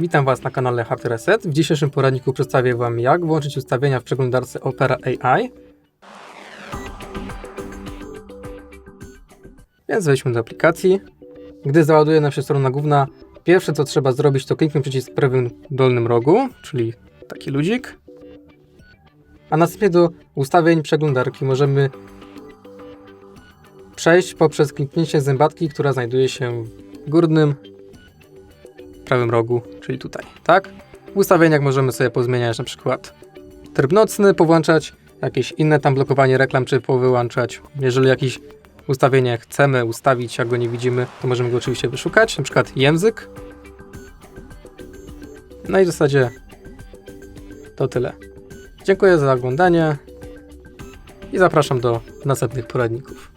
Witam Was na kanale Hard Reset. W dzisiejszym poradniku przedstawię Wam jak włączyć ustawienia w przeglądarce Opera AI. Więc wejdźmy do aplikacji. Gdy załaduje nam się strona główna, pierwsze co trzeba zrobić to kliknąć przycisk w prawym dolnym rogu, czyli taki ludzik. A następnie do ustawień przeglądarki możemy przejść poprzez kliknięcie zębatki, która znajduje się w górnym prawym rogu, czyli tutaj, tak? W ustawieniach możemy sobie pozmieniać na przykład tryb nocny, powłączać jakieś inne tam blokowanie reklam, czy powyłączać. Jeżeli jakieś ustawienie chcemy ustawić, a go nie widzimy, to możemy go oczywiście wyszukać, na przykład język. No i w zasadzie to tyle. Dziękuję za oglądanie i zapraszam do następnych poradników.